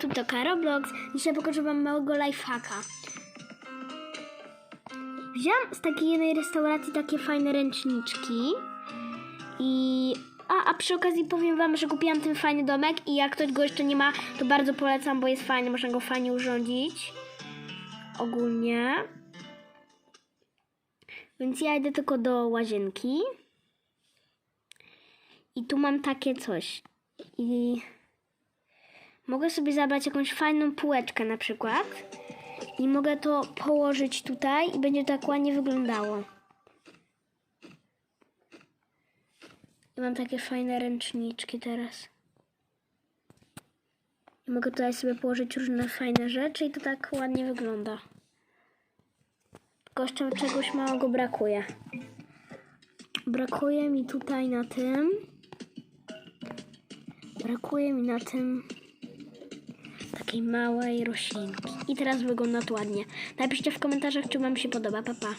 tu to Roblox. Dzisiaj pokażę wam małego lifehacka. Wziąłam z takiej jednej restauracji takie fajne ręczniczki i... A, a przy okazji powiem wam, że kupiłam ten fajny domek i jak ktoś go jeszcze nie ma, to bardzo polecam, bo jest fajny, można go fajnie urządzić. Ogólnie. Więc ja idę tylko do łazienki. I tu mam takie coś. I mogę sobie zabrać jakąś fajną półeczkę na przykład. I mogę to położyć tutaj i będzie tak ładnie wyglądało. I mam takie fajne ręczniczki teraz. I mogę tutaj sobie położyć różne fajne rzeczy i to tak ładnie wygląda. Tylko jeszcze czegoś małego brakuje. Brakuje mi tutaj na tym. Brakuje mi na tym takiej małej roślinki. I teraz wygląda to ładnie. Napiszcie w komentarzach, czy Wam się podoba. Pa, pa.